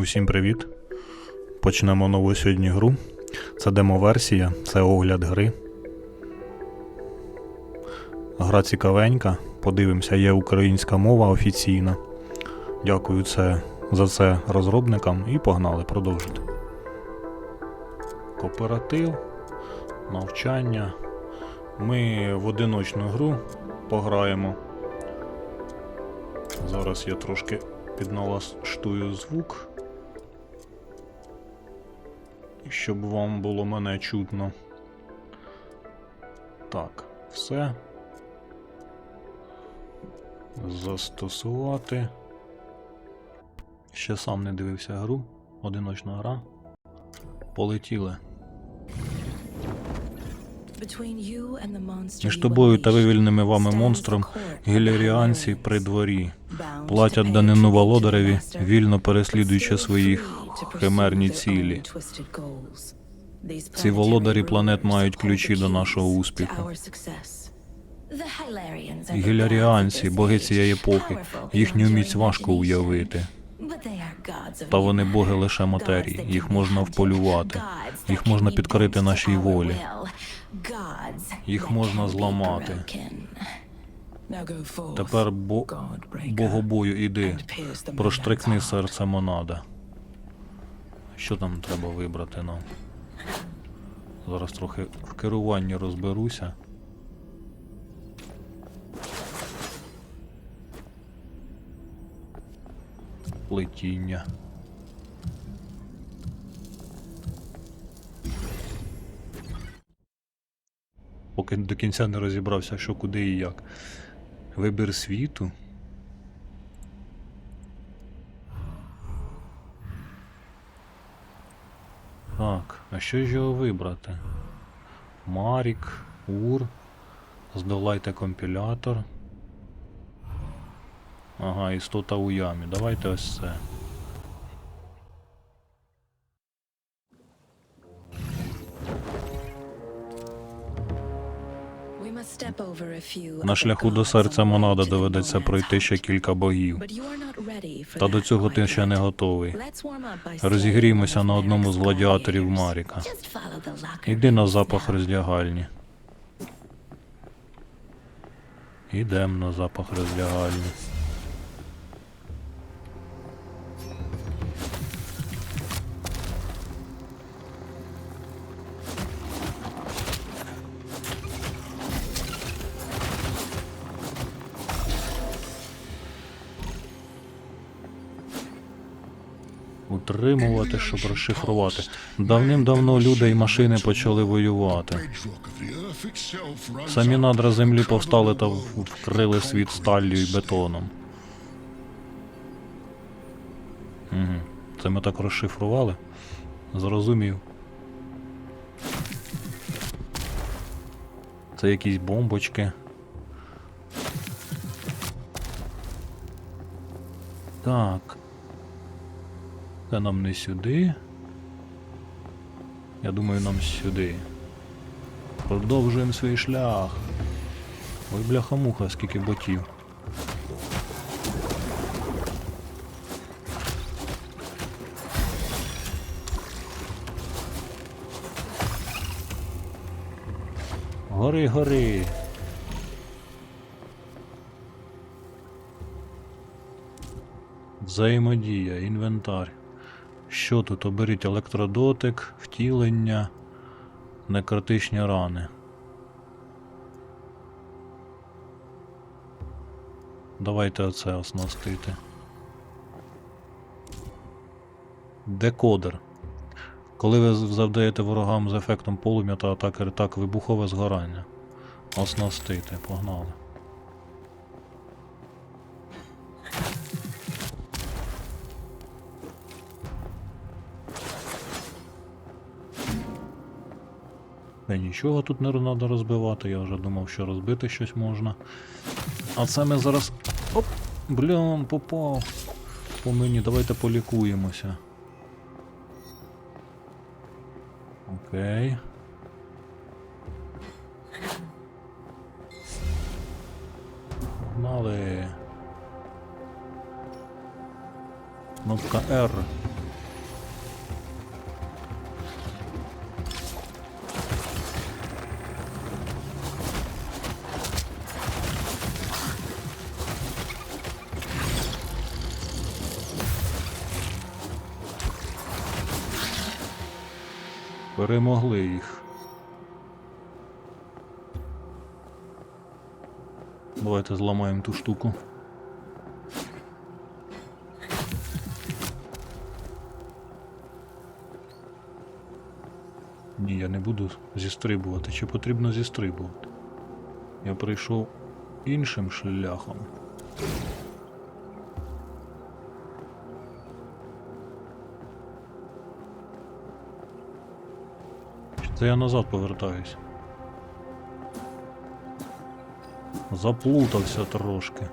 Усім привіт! Почнемо нову сьогодні гру. Це демо-версія, це огляд гри. Гра цікавенька. Подивимося, є українська мова офіційна. Дякую це, за це розробникам і погнали продовжити. Кооператив, навчання. Ми в одиночну гру пограємо. Зараз я трошки підналаштую звук. Щоб вам було мене чутно. Так, все. Застосувати. Ще сам не дивився гру. Одиночна гра. Полетіли. Між тобою та вивільненими вами монстром гіляріанці при дворі платять данину володареві, вільно переслідуючи своїх химерні цілі. Ці володарі планет мають ключі до нашого успіху. Гіляріанці, боги цієї епохи, їхню міць важко уявити. Та вони боги лише матерії, їх можна вполювати, їх можна підкорити нашій волі, їх можна зламати. Тепер бо... богобою іди, проштрикни серце монада. Що там треба вибрати нам? Зараз трохи в керуванні розберуся. Плетіння. Поки до кінця не розібрався, що куди і як. Вибір світу. Так, що ж його вибрати? Марік, Ур. Здолайте компілятор. Ага, істота у ямі. Давайте ось це. На шляху до серця Монада доведеться пройти ще кілька богів. Та до цього ти ще не готовий. Розігрімося на одному з гладіаторів Маріка. Іди на запах роздягальні. Ідем на запах роздягальні. Утримувати, щоб розшифрувати. Давним-давно люди і машини почали воювати. Самі надра землі повстали та вкрили світ сталлю і бетоном. Угу. Це ми так розшифрували. Зрозумів. Це якісь бомбочки. Так. Це нам не сюди. Я думаю, нам сюди. Продовжуємо свій шлях. Ой, бляха-муха, скільки ботів. Гори, гори. Взаємодія, інвентар. Що тут? Оберіть електродотик, втілення, некритичні рани. Давайте оце оснастити. Декодер. Коли ви завдаєте ворогам з ефектом полум'я та атаки так вибухове згорання. Оснастити, погнали. Та нічого тут не треба розбивати, я вже думав, що розбити щось можна. А це ми зараз. Оп! Блін, попав. По мені, давайте полікуємося. Окей. Погнали. Кнопка R. Перемогли їх. Давайте зламаємо ту штуку. Ні, я не буду зістрибувати. Чи потрібно зістрибувати? Я прийшов іншим шляхом. Це я назад повертаюсь? Заплутався трошки.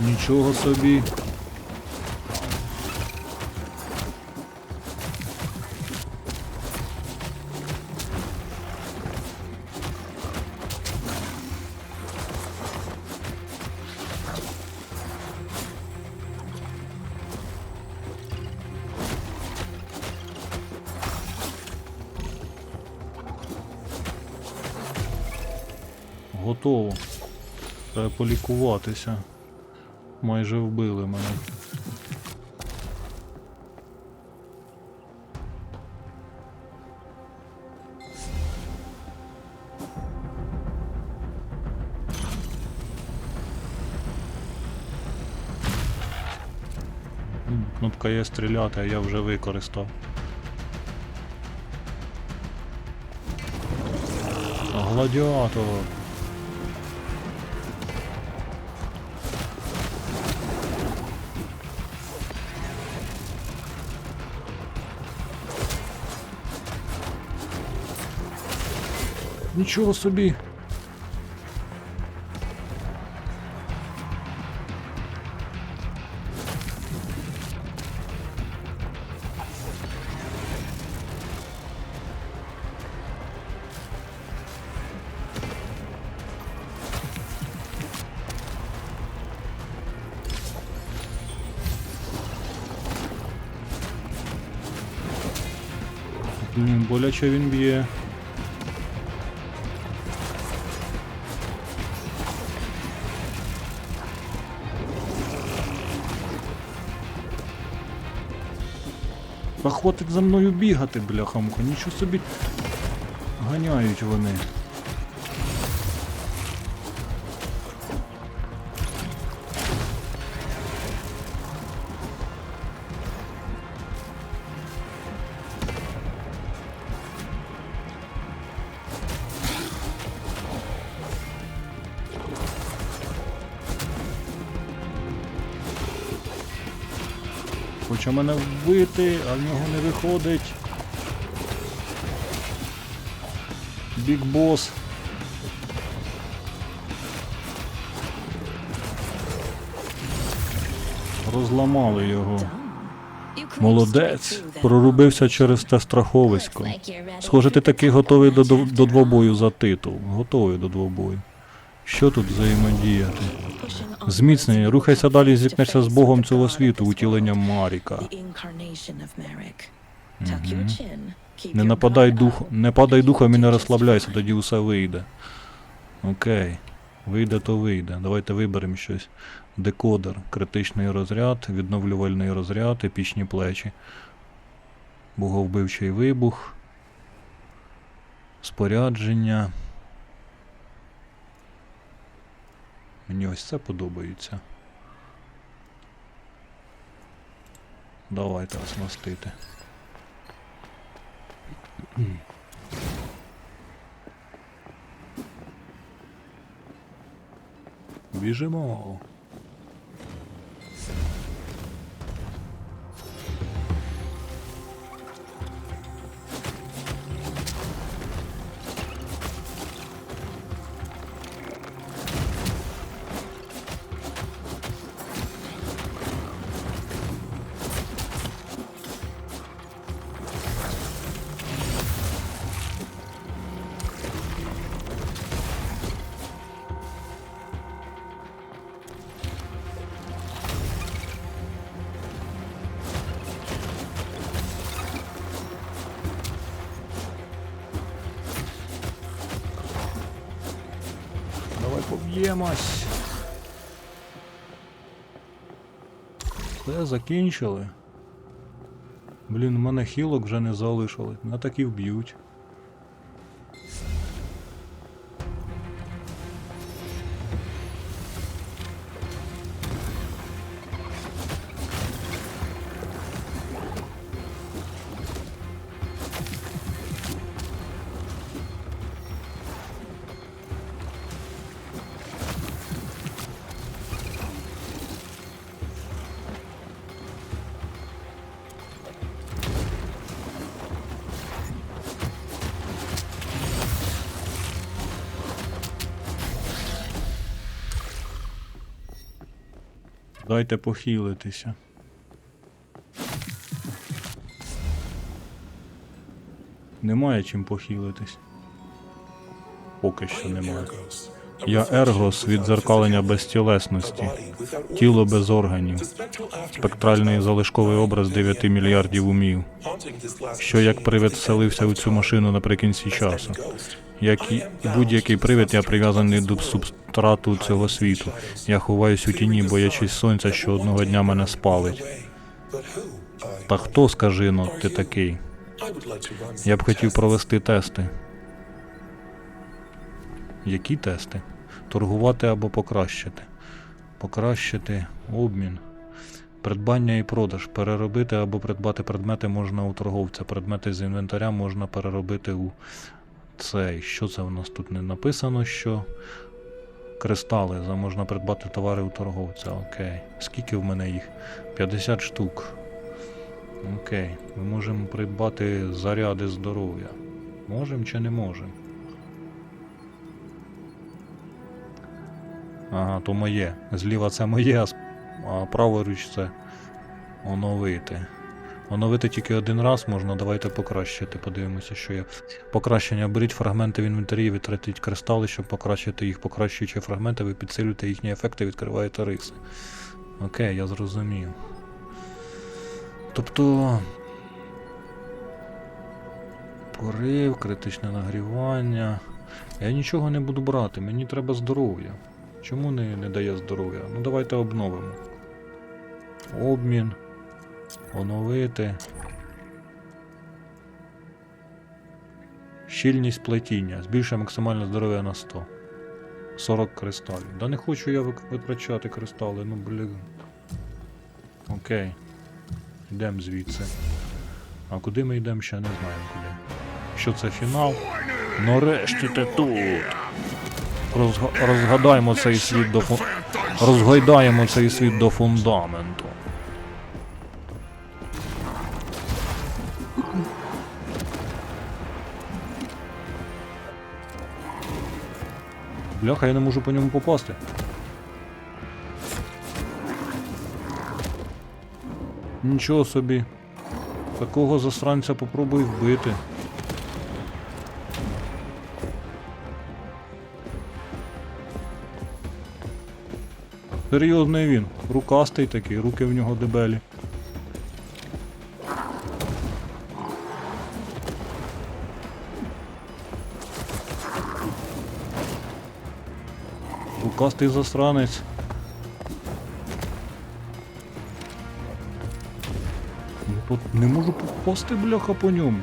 Нічого собі. Готово. Треба полікуватися. Майже вбили мене. Кнопка є стріляти, а я вже використав. Гладіатор. Нічого собі. Блін, боляче він б'є. Хватить за мною бігати, бляхамко, нічого собі ганяють вони. Хоче мене вбити, а в нього не виходить. Біг бос. Розламали його. Молодець. Прорубився через те страховисько. Схоже, ти таки готовий до, до, до двобою за титул. Готовий до двобою. Що тут взаємодіяти? Зміцнення, рухайся далі, зіткнешся з Богом цього світу, утіленням Маріка. Не нападай дух, не падай духом і не розслабляйся, тоді усе вийде. Окей. Вийде, то вийде. Давайте виберемо щось. Декодер, критичний розряд, відновлювальний розряд, епічні плечі. Боговбивчий вибух. Спорядження. Мені ось це подобається. Давайте оснастити. Біжимо. Все, закінчили. Блін, у мене хілок вже не залишили. На такі вб'ють. Дайте похилитися. Немає чим похилитись. Поки що немає. Я Ергос від дзеркалення безтілесності, тіло без органів, спектральний залишковий образ 9 мільярдів умів, що як привид вселився у цю машину наприкінці часу. Як і будь-який привид, я прив'язаний до субстрату цього світу. Я ховаюсь у тіні, боячись сонця, що одного дня мене спалить. Та хто, скажи но, ти такий? Я б хотів провести тести. Які тести? Торгувати або покращити. Покращити обмін. Придбання і продаж. Переробити або придбати предмети можна у торговця. Предмети з інвентаря можна переробити у цей. Що це у нас тут не написано? Що кристали. За можна придбати товари у торговця. Окей. Скільки в мене їх? 50 штук. Окей. Ми можемо придбати заряди здоров'я. Можемо чи не можемо? Ага, то моє. Зліва це моє, а праворуч це оновити. Оновити тільки один раз можна, давайте покращити. Подивимося, що є. Покращення. Беріть фрагменти в інвентарі, витратіть кристали, щоб покращити їх. Покращуючи фрагменти, ви підсилюєте їхні ефекти, відкриваєте риси. Окей, я зрозумів. Тобто. Порив, критичне нагрівання. Я нічого не буду брати, мені треба здоров'я. Чому не, не дає здоров'я? Ну давайте обновимо. Обмін. Оновити. Щільність плетіння. Збільшує максимальне здоров'я на 100. 40 кристалів. Да не хочу я витрачати кристали, ну блін. Окей. Йдемо звідси. А куди ми йдемо, ще не знаємо куди. Що це фінал? Нарешті ти тут. Розга- розгадаємо цей світ до фу... Розгойдаємо цей світ до фундаменту. Бляха, я не можу по ньому попасти. Нічого собі. Такого засранця попробуй вбити. Серйозний він, рукастий такий, руки в нього дебелі. Рукастий засранець. Не, по- не можу попасти, бляха, по ньому.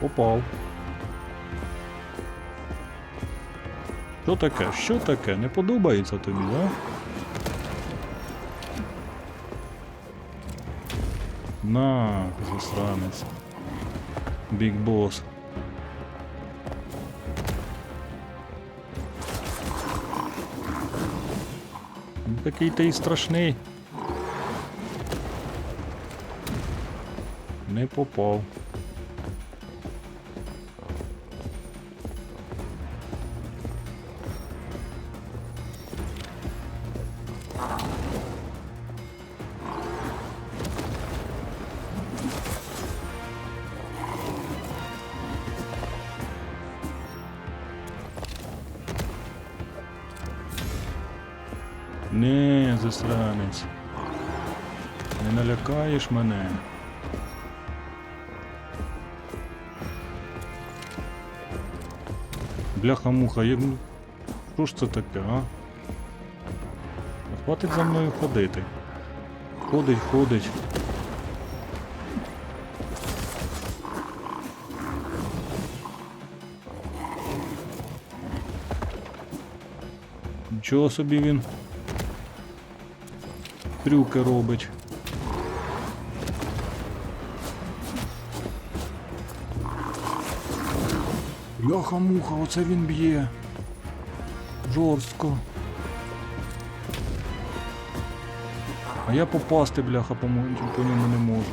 Попав. Що таке? Що таке? Не подобається тобі, да? На, засранець. Біг босс. Такий ти і страшний. Не попав. Не, засранець. Не налякаєш мене. Бляха-муха, як... Ну, що ж це таке, а? Хватить за мною ходити. Ходить, ходить. Нічого собі він трюки робить. Бляха-муха, оце він б'є. Жорстко. А я попасти, бляха, по, по ньому не можу.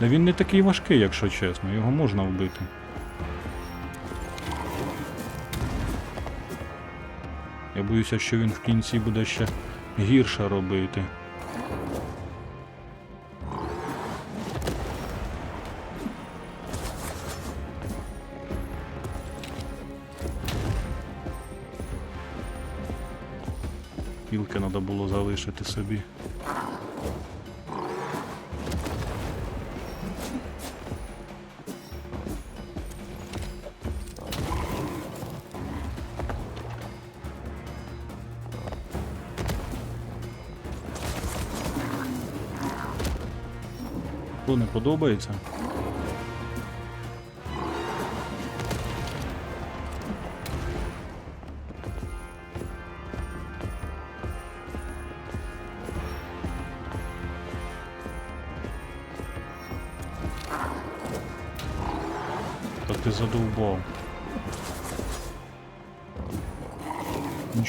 Та він не такий важкий, якщо чесно, його можна вбити. Я боюся, що він в кінці буде ще гірше робити. Залишити собі. Що не подобається?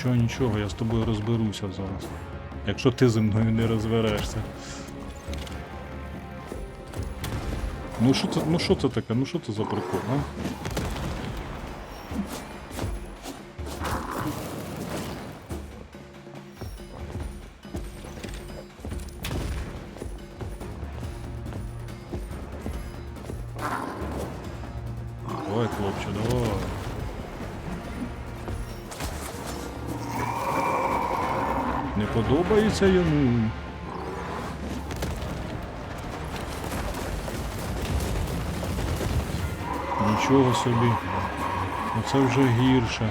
Нічого, нічого, я з тобою розберуся зараз. Якщо ти зі мною не розберешся. Ну що це, ну що це таке? Ну що це за прикол, а? Давай, хлопче, давай. Подобається йому. Нічого собі. Оце вже гірше.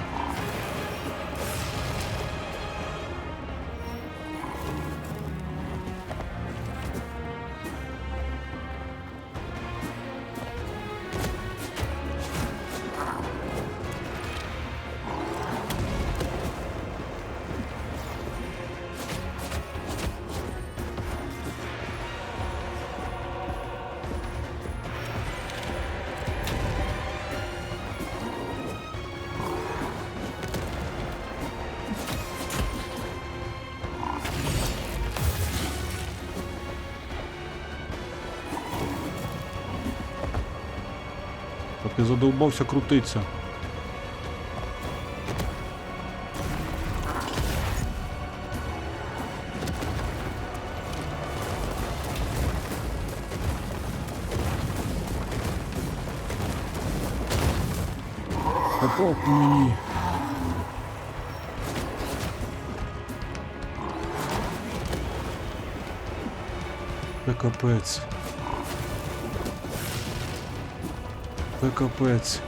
Ти задовбався крутитися. Попав мені. Капець. Це капець.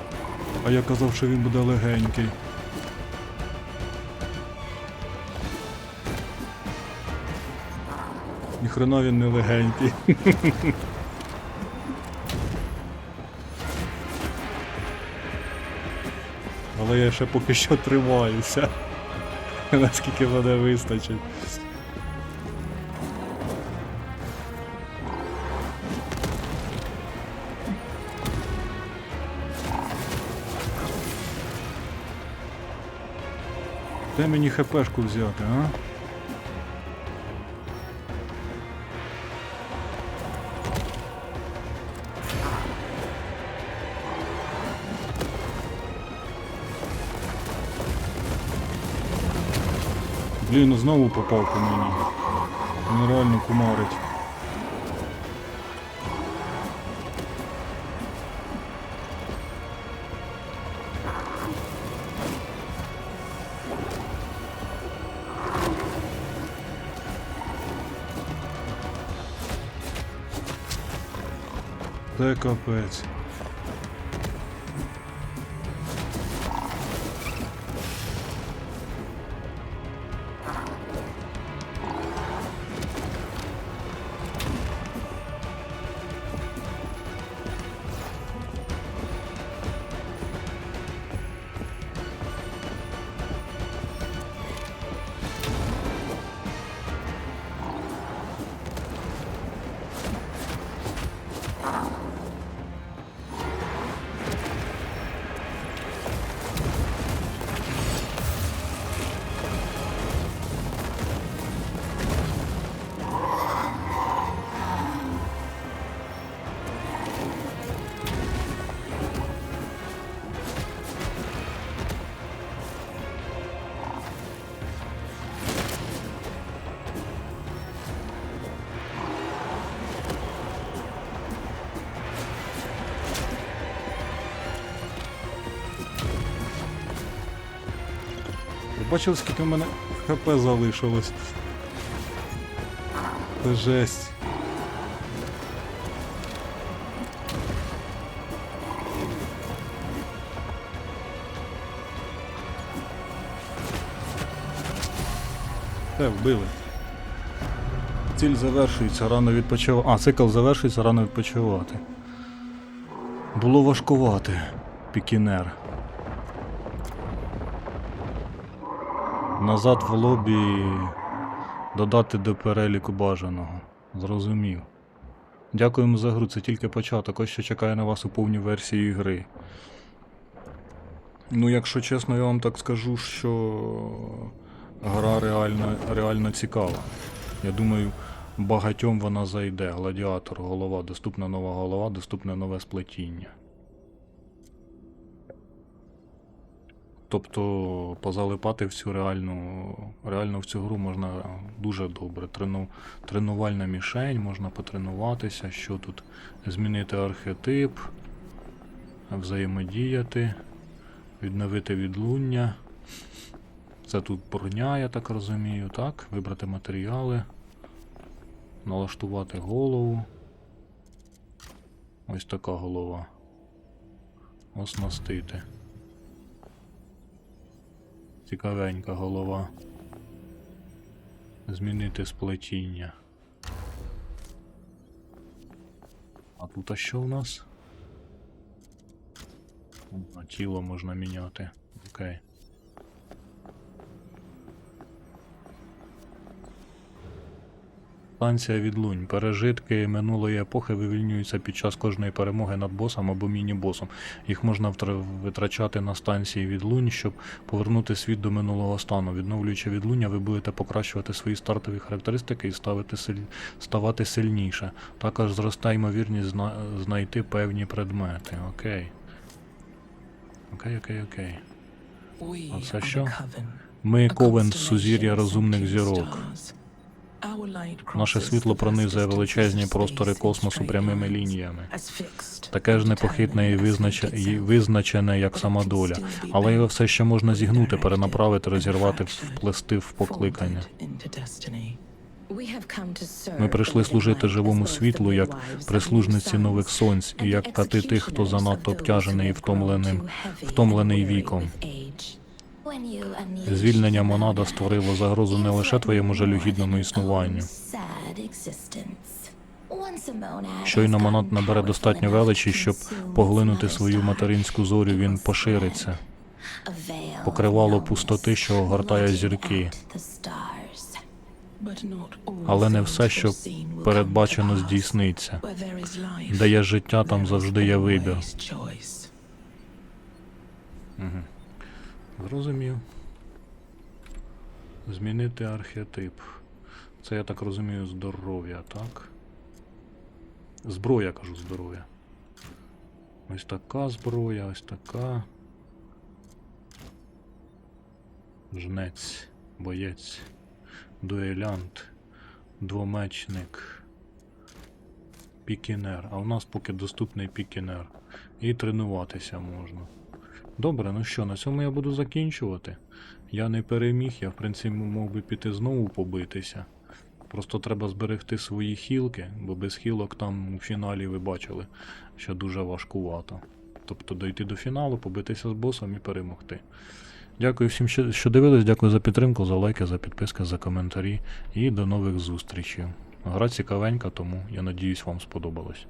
А я казав, що він буде легенький. Ніхрена він не легенький. Але я ще поки що тримаюся. Наскільки мене вистачить. Де мені хпшку взяти, а? Блін, знову попав по мені. Він кумарить. Це капець. Бачили, скільки в мене ХП залишилось. Це жесть. Все, вбили. Ціль завершується, рано відпочивати. А, цикл завершується, рано відпочивати. Було важкувати, пікінер. Назад в лобі додати до переліку бажаного. Зрозумів. Дякуємо за гру, це тільки початок. Ось що чекає на вас у повній версії гри. Ну, якщо чесно, я вам так скажу, що гра реально, реально цікава. Я думаю, багатьом вона зайде. Гладіатор, голова, доступна нова голова, доступне нове сплетіння. Тобто позалипати в цю реальну, реально в цю гру можна дуже добре. Трену, тренувальна мішень, можна потренуватися, що тут змінити архетип, взаємодіяти, відновити відлуння. Це тут броня, я так розумію, так? Вибрати матеріали, налаштувати голову. Ось така голова. Оснастити. Цікавенька голова. Змінити сплетіння. А тут а що у нас? А, тіло можна міняти. Окей. Станція відлунь. Пережитки минулої епохи вивільнюються під час кожної перемоги над босом або міні-босом. Їх можна витрачати на станції відлунь, щоб повернути світ до минулого стану. Відновлюючи відлуння, ви будете покращувати свої стартові характеристики і ставити силь... ставати сильніше. Також зросте ймовірність зна... знайти певні предмети. Окей. Окей, окей, окей. А це це що? що? Ми ковен з сузір'я розумних зірок. Наше світло пронизує величезні простори космосу прямими лініями. Таке ж непохитне і, визначе... і визначене, як сама доля. Але його все ще можна зігнути, перенаправити, розірвати, вплести в покликання. Ми прийшли служити живому світлу, як прислужниці нових сонць, і як кати тих, хто занадто обтяжений і втомленим, втомлений віком. Звільнення монада створило загрозу не лише твоєму жалюгідному існуванню. Щойно монад набере достатньо величі, щоб поглинути свою материнську зорю, він пошириться. Покривало пустоти, що огортає зірки. Але не все, що передбачено, здійсниться. Де є життя, там завжди є вибір. Угу. Зрозумів. Змінити архетип. Це я так розумію здоров'я, так? Зброя, кажу, здоров'я. Ось така зброя, ось така. Жнець, боєць, дуелянт, двомечник, пікінер. А у нас поки доступний пікінер. І тренуватися можна. Добре, ну що, на цьому я буду закінчувати. Я не переміг, я в принципі мог би піти знову побитися. Просто треба зберегти свої хілки, бо без хілок там у фіналі ви бачили, що дуже важкувато. Тобто дойти до фіналу, побитися з босом і перемогти. Дякую всім, що дивились, дякую за підтримку, за лайки, за підписки, за коментарі і до нових зустрічей. Гра цікавенька, тому я надіюсь, вам сподобалось.